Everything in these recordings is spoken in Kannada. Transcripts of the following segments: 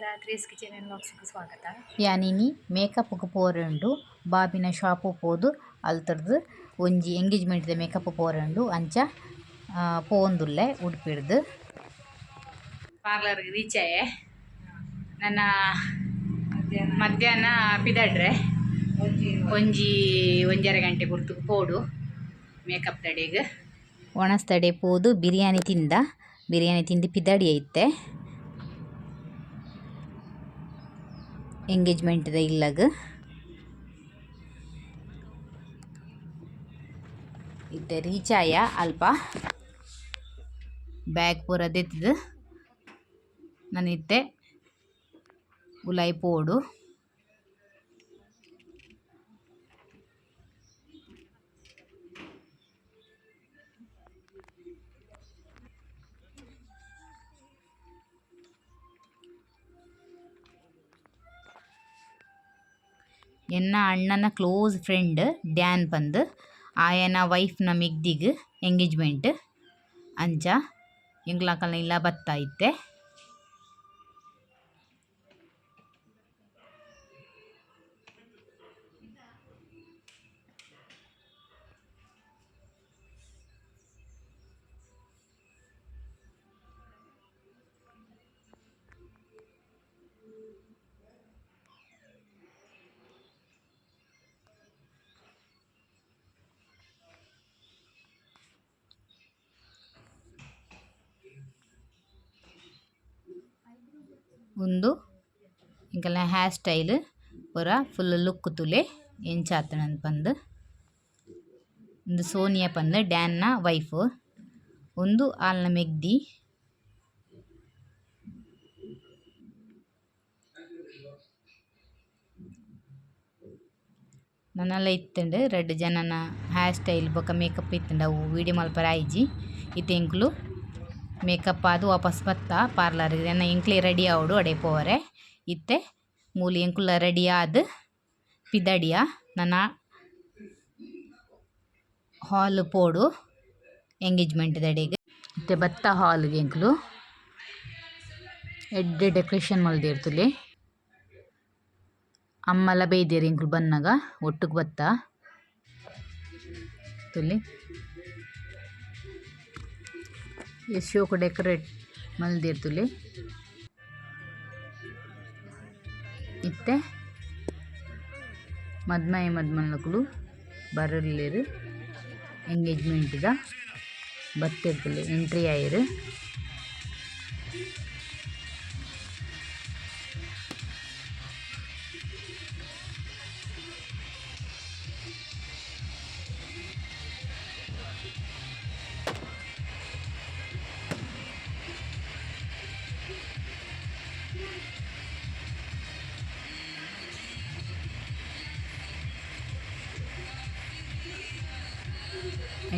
ನಮಸ್ಕಾರ ತ್ರೀಸ್ ಕಿಚನ್ ಅಂಡ್ ಬಾಕ್ಸ್ಗೆ ಸ್ವಾಗತ. ಯಾನಿನಿ ಮೇಕಪ್ಗೆ ಪೋರೆಂಡು ಬಾಬಿನ ಶಾಪು ಪೋದು ಅಲ್ತರ್ದು ಒಂಜಿ ಎಂಗೇಜ್ಮೆಂಟ್ದ ಮೇಕಪ್ ಪೋರೆಂಡು ಅಂಚ ಪೋಂದುಲ್ಲೆ ಉಡುಪಿಡ್ದು. ಪಾರ್ಲರ್ಗೆ ರೀಚ್. ಆಯೆ ನನ್ನ ಮಧ್ಯಾಹ್ನ ಪಿದಡ್ರೆ. ಒಂಜಿ ಒಂಜರ ಗಂಟೆ ಕುರ್ತು ಪೋಡು ಮೇಕಪ್ ತಡೆಗೆ. ಒಣಸ್ತಡೆ ಪೋದು ಬಿರಿಯಾನಿ ತಿಂದ. ಬಿರಿಯಾನಿ ತಿಂದು ಪಿದಾಡಿ ಐತೆ. ಎಂಗೇಜ್ಮೆಂಟ್ದ ಇಲ್ಲಾಗ. ಇತ್ತೆ ರೀಚ್ ಆಯ ಅಲ್ಪ. ಬ್ಯಾಗ್ ಪೂರ ದಿತ್ತದ. ನಾನು ಇತ್ತೆ. ಉಲಾಯಿ ಪೋಡು. ಎನ್ನ ಅಣ್ಣನ ಕ್ಲೋಸ್ ಫ್ರೆಂಡ್ ಡ್ಯಾನ್ ಪಂದ್, ಆಯನ ವೈಫ್ನ ಮಿಗ್ದಿಗ್ ಎಂಗೇಜ್ಮೆಂಟ್ ಅಂಚ ಎಂಗ್ಲಾಕಲ್ನ ಇಲ್ಲ ಬತ್ತ ಇತ್ತೆ. ಉಂದು ಇಂಕಲ್ನ ಹೇರ್ ಸ್ಟೈಲ್ ಪೂರ ಫುಲ್ ಲುಕ್ ತುಲೆ ಎಂಚಾತನ ಪಂದ್. ಉಂದು ಸೋನಿಯಾ ಪಂದ್, ಡ್ಯಾನ್ನ ವೈಫ್ ಉಂದು ಆಲ್ನ ಮೆಗ್ದಿ. ನನ್ನೆಲ್ಲ ಇತ್ತಂಡು ರಡ್ಡ್ ಜನನ ಹೇರ್ ಸ್ಟೈಲ್ ಬೊಕ ಮೇಕಪ್ ಇತ್ತುಂಡು ಅವು ವೀಡಿಯೋ ಮಲ್ಪರ ಐಜಿ ಇತ್ತೆ ಎಂಕ್ಲು ಮೇಕಪ್ ಆದ್ ವಾಪಸ್ ಬತ್ತ ಪಾರ್ಲರ್ ಎನ್ನ ಎಂಕ್ಲೆ ರೆಡಿ ಆವಡು ಅಡೆ ಪೋವರೆ. ಇತ್ತೆ, ಮೂಲಿ ಎಂಕುಲ ರೆಡಿ ಆದ್ ಪಿದಡಿಯ. ನನ್ನ ಹಾಲ್ ಪೋಡು ಎಂಗೇಜ್ಮೆಂಟ್ ದಡೆಗೆ ಇತ್ತೆ ಬತ್ತ ಹಾಲ್ಗೆ ಎಂಕ್ಲು ಎಡ್ಡೆ ಡೆಕೋರೇಷನ್ ಮಲ್ದೆರ್ ಅಮ್ಮಲ ಬೇಯ್ದೆರ್ ಎಂಕ್ಲು ಬನ್ನಾಗ ಒಟ್ಟಿಗೆ ಬತ್ತ. ತುಲಿ ಎಸ್ಟ್ ಶೋಕು ಡೆಕೋರೇಟ್ ಮಲ್ದೆರ್ ಇತ್ತೆ ಇತ್ತೆ ಮದ್ಮಯ ಮದ್ಮಲ್ಲಕುಲು ಎಂಗೇಜ್ಮೆಂಟ್ ಎಂಗೇಜ್ಮೆಂಟ್ದ ಎಂಟ್ರಿ ಆಯೆರ್.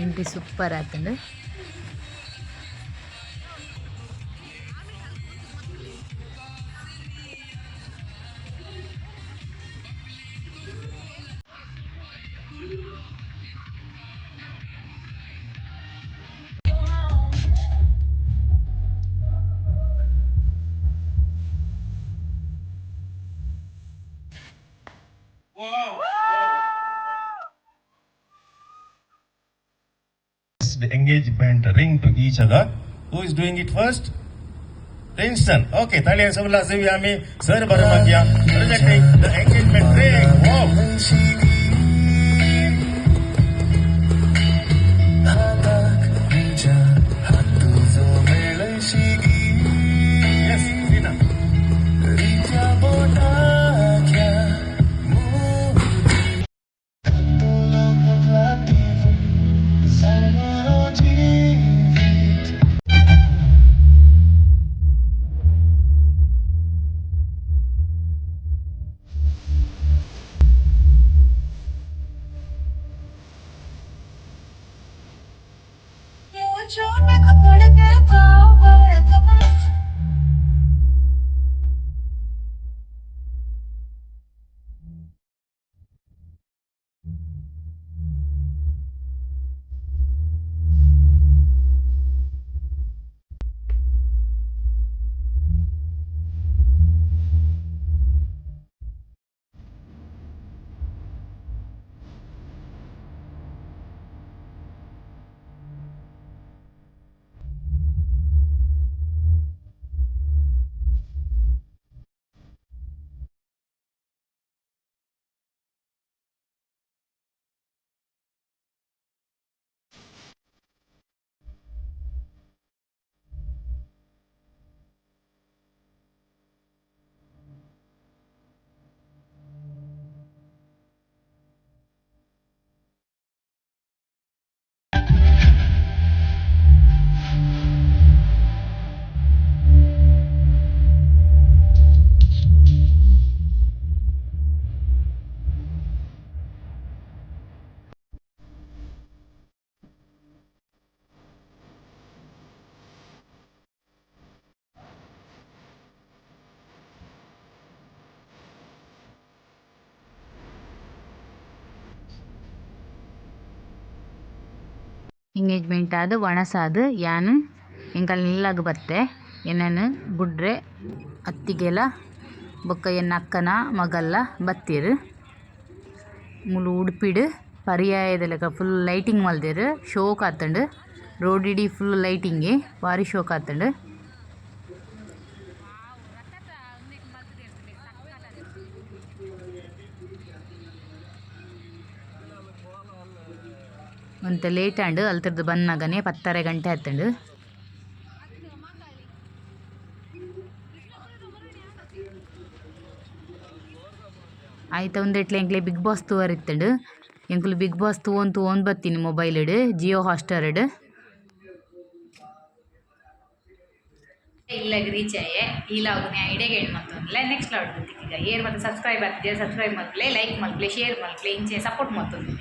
ಎಂಟ್ರಿ ಸೂಪರ್ ಆತುಂಡು the engagement ring to each other. Who is doing it first? Princeton. Okay, Thalia Sabula Sivyami, Sir presenting the engagement ring. Wow. छोड़ मैं खुद के पास ಎಂಗೇಜ್ಮೆಂಟ್ ಆದ ವಣಸಾದ ಯಾನು ಎಂಕಲ್ ನಿಲ್ಲಾಗ ಬತ್ತೆ ಎನ್ನನು ಬುಡ್ರೆ ಅತ್ತಿಗೆಲ ಬೊಕ್ಕ ಎನ್ನ ಅಕ್ಕನ ಮಗಲ್ಲ ಬತ್ತೀರು ಮುಲು ಉಡುಪಿಡ್ ಪರ್ಯಾಯದ ಫುಲ್ ಲೈಟಿಂಗ್ ಮಲ್ದೆರ್ ಶೋಕ್ ಆತಂಡು ರೋಡ್ ಇಡೀ ಫುಲ್ ಲೈಟಿಂಗ್ ಭಾರಿ ಶೋಕ್ ಆತಂಡು ಒಂತ ಲೇಟ್ ಆಂಡ್ ಅಲ್ತರದ್ದು ಬನ್ನಗನೆ ಪತ್ತರ ಗಂಟೆ ಆತಂಡು ಆಯ್ತಾ ಒಂದೆಟ್ಲೆ ಎಂಕ್ಲೆ ಬಿಗ್ ಬಾಸ್ ತೂವರ್ ಇತ್ತಂಡು. ಎಂಕುಲು ಬಿಗ್ ಬಾಸ್ ತೂವನ್ ತೂವನ್ ಬತ್ತೀನಿ ಮೊಬೈಲ್ಡ್ ಜಿಯೋ ಹಾಟ್ಸ್ಟಾರ್ಡ್ ಇಲ್ಲಾಗ ರೀಚ್ ಆಯೆ ಈ ಲಾಗ್ನ ಐಡಿಯಾಗೆ ಏನು ಮತ್ತೊಂದಿಲ್ಲ ನೆಕ್ಸ್ಟ್ ಈಗ. ಏರ್ ಮತ್ತೆ ಸಬ್ಸ್ಕ್ರೈಬ್ ಆಗ್ತಿದೆ ಸಬ್ಸ್ಕ್ರೈಬ್ ಮಾಡ್ಲೇ ಲೈಕ್ ಮಾಡ್ಲೇ ಶೇರ್ ಮಲ್ಪಲೆ ಇಂಚೆ ಸಪೋರ್ಟ್ ಮತ್ತೊಂದು